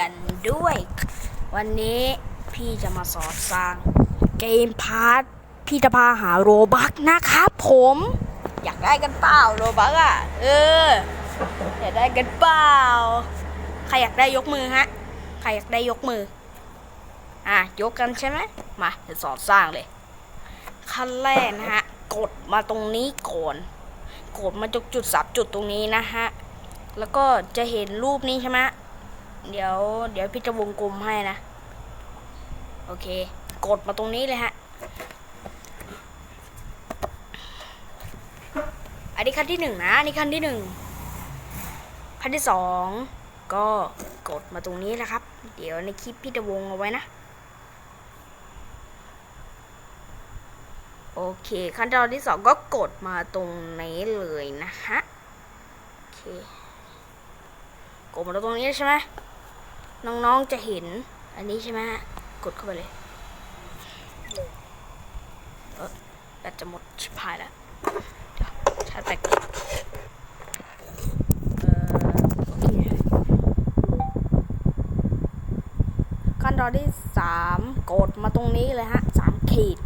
กันด้วย วันนี้พี่จะมาสอนสร้างเกมพาร์ทพี่จะพาหาโรบักนะครับผม อยากได้กันเปล่าโรบักอะ เออ อยากได้กันเปล่า ใครอยากได้ยกมือฮะ ใครอยากได้ยกมือ อะ ยกกันใช่ไหมมาเดี๋ยวสอนสร้างเลย ขั้นแรกนะฮะ กดมาตรงนี้ก่อนกดมาจุดจุดสับจุดตรงนี้นะฮะ แล้วก็จะเห็นรูปนี้ใช่ไหม เดี๋ยว เดี๋ยวพี่จะวงกลมให้นะ โอเค กดมาตรงนี้เลยฮะ อันนี้ขั้นที่หนึ่งนะ อันนี้ขั้นที่หนึ่งขั้นที่สองก็กดมาตรงนี้แหละครับ เดี๋ยวในคลิปพี่จะวงเอาไว้นะ โอเค ขั้นตอนที่สองก็กดมาตรงนี้เลยนะฮะ โอเคกดมาตรงนี้ใช่ไหม น้องๆจะเห็น อันนี้ใช่ไหมฮะ กดเข้าไปเลยเออแบตจะหมดชิบหายแล้วเดี๋ยวชาร์จแบตกเออโอเคขั้นตอนที่สามกดมาตรงนี้เลยฮะสามขีด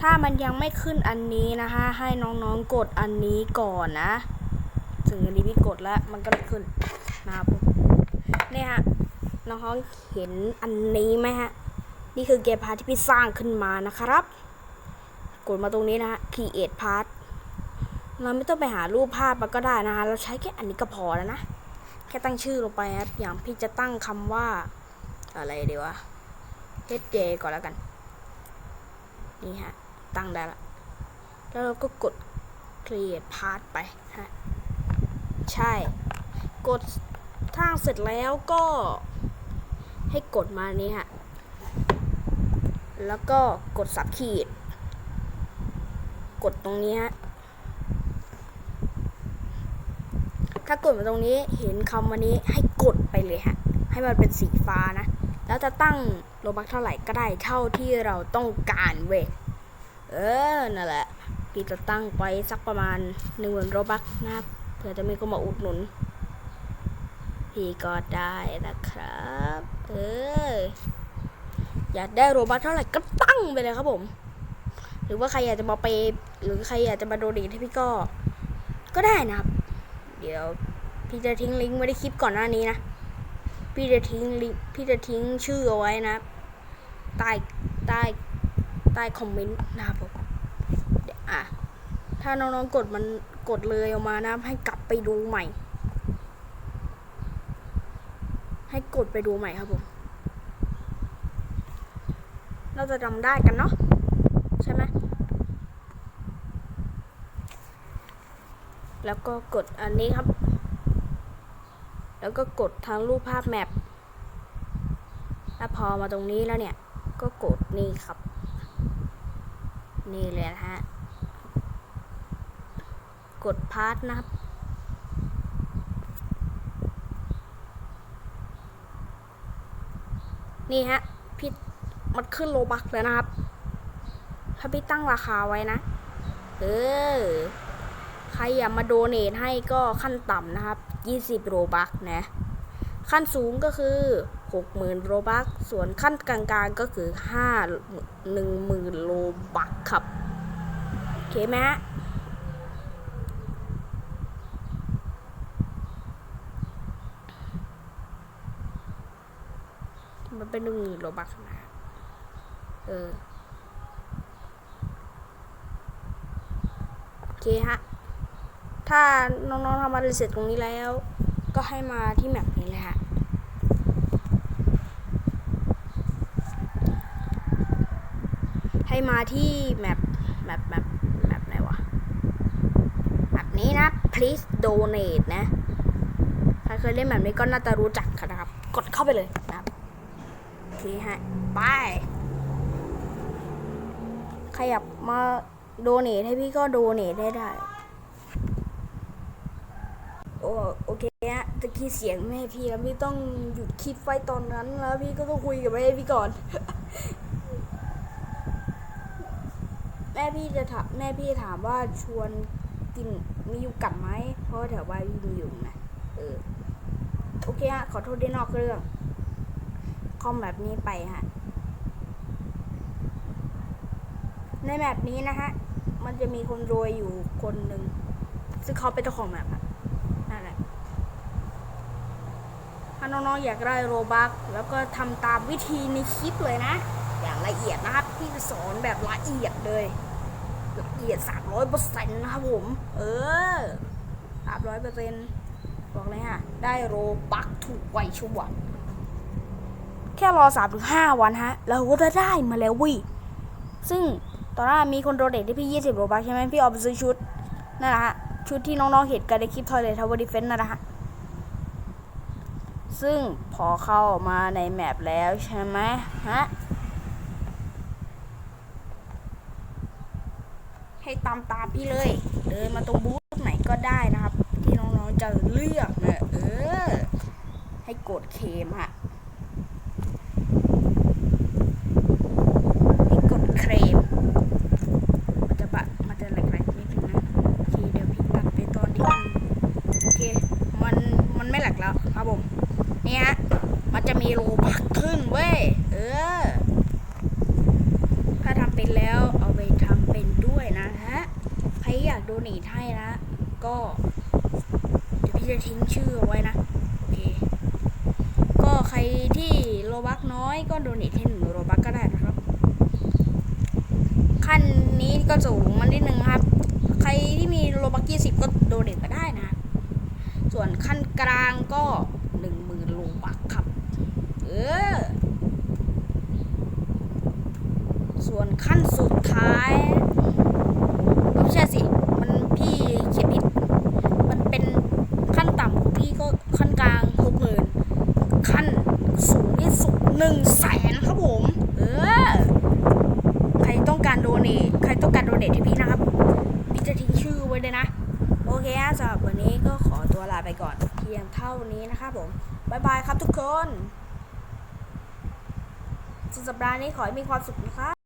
ถ้ามันยังไม่ขึ้นอันนี้นะคะ ให้น้องๆกดอันนี้ก่อนนะ ถึงอันนี้พี่กดแล้วมันก็ไม่ขึ้นนะครับ เนี่ยฮะน้องเห็นอันนี้ไหมฮะ นี่คือเกมพาร์ทที่พี่สร้างขึ้นมานะครับ กดมาตรงนี้นะฮะ create part เราไม่ต้องไปหารูปภาพมันก็ได้นะคะเราใช้แค่อันนี้ก็พอแล้วนะ แค่ตั้งชื่อลงไปครับ อย่างพี่จะตั้งคำว่า อะไรดีวะ hj ก่อนแล้วกัน นี่ฮะ ตั้งได้ละ แล้วเราก็กด create part ไปฮะ ใช่ กด ทางเสร็จแล้วก็ให้กดมานี้ฮะ แล้วก็กดสับขีด กดตรงนี้ฮะ ถ้ากดมาตรงนี้เห็นคำวันนี้ให้กดไปเลยฮะ ให้มันเป็นสีฟ้านะ แล้วจะตั้งโลบักเท่าไหร่ก็ได้เท่าที่เราต้องการเว้ย เออ นั่นแหละ พี่จะตั้งไปสักประมาณหนึ่งหมื่นโรบักนะครับ เผื่อจะมีคนมาอุดหนุน พี่ก็ได้นะครับ เออ อยากได้โรบักเท่าไหร่ก็ตั้งไปเลยครับผม หรือว่าใครอยากจะมาเปหรือใครอยากจะมาโดเนทให้พี่ก็ ก็ได้นะครับ เดี๋ยวพี่จะทิ้งลิงก์ไว้ในคลิปก่อนหน้านี้นะ พี่จะทิ้งลิงก์พี่จะทิ้งชื่อเอาไว้นะใต้ใต้ใต้คอมเมนต์นะครับผมเดี๋ยวอะถ้าน้องๆกดมันกดเลยออกมานะให้กลับไปดูใหม่ ให้กดไปดูใหม่ครับผม เราจะจำได้กันเนาะใช่ไหมแล้วก็กดอันนี้ครับ แล้วก็กดทางรูปภาพแมปแล้วพอมาตรงนี้แล้วเนี่ย ก็กดนี่ครับ นี่เลยนะฮะ กดพาร์ทนะครับ นี่ฮะพี่มันขึ้นโลบักแล้วนะครับ ถ้าพี่ตั้งราคาไว้นะ เออ ใครอยากมาโดเนทให้ก็ขั้นต่ำนะครับ 20โรบักนะ ขั้นสูงก็คือ 60,000โรบัก ส่วนขั้นกลางๆก็คือ 5 10,000 โลบักครับ โอเคไหมฮะ เป็นหนึ่งหมื่นโลบักนะ เออ โอเคฮะ ถ้าน้องๆทำอะไรเสร็จตรงนี้แล้ว ก็ให้มาที่แมปนี้เลยฮะให้มาที่แมปแมปแมปแมปไหนวะแมปนี้นะ please donate นะ ใครเคยเล่นแบบนี้ก็น่าจะรู้จักกันนะครับ กดเข้าไปเลย นะครับโอเคฮะไปใครอยากมาโดเนทให้พี่ก็โดเนทได้ได้ โอ้โอเคฮะตะกี้เสียงแม่พี่แล้วพี่ต้องหยุดคลิปไว้ตอนนั้นแล้วพี่ก็ต้องคุยกับแม่พี่ก่อน แม่พี่จะถามแม่พี่ถามว่าชวนกินมีอยู่กัดไหมเพราะแถวบ้านพี่มีอยู่นะเออโอเคฮะขอโทษที่นอกเรื่อง คอมแบบนี้ไปฮะ ในแมปนี้นะฮะ มันจะมีคนรวยอยู่คนหนึ่ง ซึ่งเขาเป็นเจ้าของแมปอะนั่นแหละถ้าน้องๆอยากได้โรบักแล้วก็ทำตามวิธีในคลิปเลยนะ อย่างละเอียดนะครับพี่จะสอนแบบละเอียดเลยละเอียด300เปอร์เซ็นต์นะครับผม เออ300เปอร์เซ็นต์บอกเลยฮะ ได้โรบักถูกไวชัวร์ ค่รอ3ถึง5วันฮะเราก็จะได้มาแล้ววิซึ่งตอนนั้นมีคนโดเนทให้พี่20โรบักใช่ไหมพี่เอาไปซื้อชุดนั่นแหละฮะชุดที่น้องๆเห็นกันในคลิปทอยเลททาวเวอร์ดิเฟนนั่นแหละฮะซึ่งพอเข้ามาในแมปแล้วใช่ไหมฮะให้ตามตามพี่เลย เดินมาตรงบูธไหนก็ได้นะครับ ที่น้องๆจะเลือกนะเออ ให้กดเคมฮะ ให้กดเครม มันจะบะมันจะแหลกๆนิดนึงนะ โอเค เดี๋ยวพี่ตัดไปตอนที่มันโอเค มัน มันไม่แหลกแล้ว ครับผมเนี่ยฮะ มันจะมีโลบักขึ้นเว้ย เออ ถ้าทำเป็นแล้วเอาไปทำเป็นด้วยนะฮะ ใครอยากโดเนทให้นะ ก็เดี๋ยวพี่จะทิ้งชื่อเอาไว้นะ โอเค ก็ใครที่โลบักน้อยก็โดเนทให้หนึ่งโลบักก็ได้นะครับ ขั้นนี้ก็สูงมันนิดนึงครับ ใครที่มีโลบักยี่สิบก็โดเนทมาได้นะส่วนขั้นกลางก็หนึ่งหมื่นโลบักครับ เออ ส่วนขั้นสุดท้ายไม่ใช่สิ มันพี่เขียนผิด มันเป็นขั้นต่ำของพี่ก็ขั้นกลางหกหมื่นขั้นสูงที่สุดหนึ่งแสนครับผม เออ ใครต้องการโดเนทใครต้องการโดเนทให้พี่นะครับ พี่จะทิ้งชื่อไว้เลยนะ โอเคฮะสำหรับวันนี้ก็ขอตัวลาไปก่อนเพียงเท่านี้นะครับผมบายบายครับทุกคนสุดสัปดาห์นี้ขอให้มีความสุขนะครับ